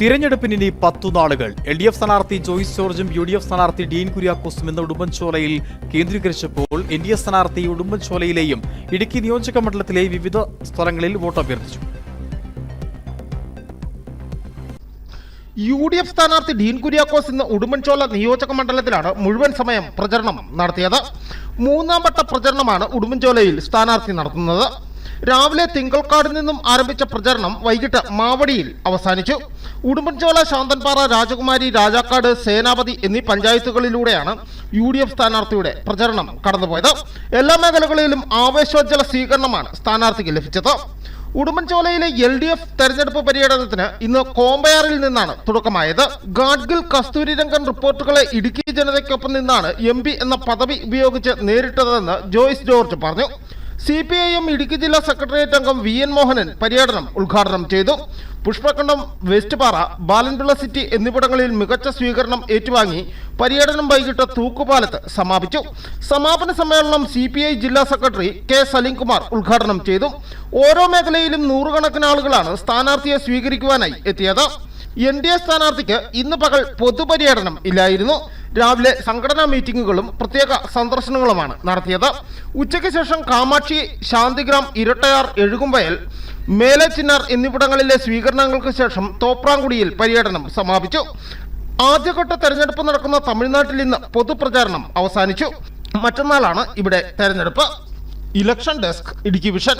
തിരഞ്ഞെടുപ്പിന് ഇനി പത്തു നാളുകൾ. എൽ ഡി എഫ് സ്ഥാനാർത്ഥി ജോയിസ് ജോർജും യു ഡി എഫ് സ്ഥാനാർത്ഥി ഡീൻ കുര്യാക്കോസും എന്ന ഉടുമ്പൻചോലയിൽ കേന്ദ്രീകരിച്ചപ്പോൾ എൻ ഡി എ സ്ഥാനാർത്ഥി ഉടുമ്പൻചോലയിലെയും ഇടുക്കി നിയോജക മണ്ഡലത്തിലെ വിവിധ സ്ഥലങ്ങളിൽ വോട്ട് അഭ്യർത്ഥിച്ചു. യു ഡി എഫ് സ്ഥാനാർത്ഥി ഡീൻ കുര്യാക്കോസ് ഇന്ന് ഉടുമ്പൻചോല നിയോജക മണ്ഡലത്തിലാണ് മുഴുവൻ സമയം പ്രചരണം നടത്തിയത്. മൂന്നാം വട്ട പ്രചരണമാണ് ഉടുമ്പൻചോലയിൽ സ്ഥാനാർത്ഥി നടത്തുന്നത്. രാവിലെ തിങ്കൾക്കാട് നിന്നും ആരംഭിച്ച പ്രചരണം വൈകിട്ട് മാവടിയിൽ അവസാനിച്ചു. ഉടുമ്പൻചോല ശാന്തൻപാറ രാജകുമാരി രാജാക്കാട് സേനാപതി എന്നീ പഞ്ചായത്തുകളിലൂടെയാണ് യു ഡി എഫ് സ്ഥാനാർത്ഥിയുടെ പ്രചരണം കടന്നുപോയത്. എല്ലാ മേഖലകളിലും ആവേശോജ്ജല സ്വീകരണമാണ് സ്ഥാനാർത്ഥിക്ക് ലഭിച്ചത്. ഉടുമ്പൻചോലയിലെ എൽ ഡി എഫ് തെരഞ്ഞെടുപ്പ് പര്യടനത്തിന് ഇന്ന് കോമ്പയാറിൽ നിന്നാണ് തുടക്കമായത്. ഗാഡ്ഗിൽ കസ്തൂരിരംഗൻ റിപ്പോർട്ടുകളെ ഇടുക്കി ജനതയ്ക്കൊപ്പം നിന്നാണ് എം എന്ന പദവി ഉപയോഗിച്ച് നേരിട്ടതെന്ന് ജോയ്സ് ജോർജ് പറഞ്ഞു. C P I M Idukki ജില്ലാ സെക്രട്ടേറിയറ്റ് അംഗം വി എൻ മോഹനൻ പര്യടനം ഉദ്ഘാടനം ചെയ്തു. പുഷ്പകണ്ഠം വെസ്റ്റ് പാറ ബാലൻപിള്ള സിറ്റി എന്നിവിടങ്ങളിൽ മികച്ച സ്വീകരണം ഏറ്റുവാങ്ങി പര്യടനം വൈകിട്ട് തൂക്കുപാലത്ത് സമാപിച്ചു. സമാപന സമ്മേളനം സി ജില്ലാ സെക്രട്ടറി കെ സലീംകുമാർ ഉദ്ഘാടനം ചെയ്തു. ഓരോ മേഖലയിലും നൂറുകണക്കിന് ആളുകളാണ് സ്ഥാനാർത്ഥിയെ സ്വീകരിക്കുവാനായി എത്തിയത്. എൻ ഡി എ സ്ഥാനാർത്ഥിക്ക് ഇന്ന് പകൽ പൊതുപര്യടനം ഇല്ലായിരുന്നു. രാവിലെ സംഘടനാ മീറ്റിംഗുകളും പ്രത്യേക സന്ദർശനങ്ങളുമാണ് നടത്തിയത്. ഉച്ചയ്ക്ക് ശേഷം കാമാക്ഷി ശാന്തിഗ്രാം ഇരട്ടയാർ എഴുകുംവയൽ മേലച്ചിന്നാർ എന്നിവിടങ്ങളിലെ സ്വീകരണങ്ങൾക്ക് ശേഷം തോപ്രാങ്കുടിയിൽ പര്യടനം സമാപിച്ചു. ആദ്യഘട്ട തെരഞ്ഞെടുപ്പ് നടക്കുന്ന തമിഴ്നാട്ടിൽ ഇന്ന് പൊതുപ്രചാരണം അവസാനിച്ചു. മറ്റന്നാളാണ് ഇവിടെ തെരഞ്ഞെടുപ്പ്. Election desk Idukki vision.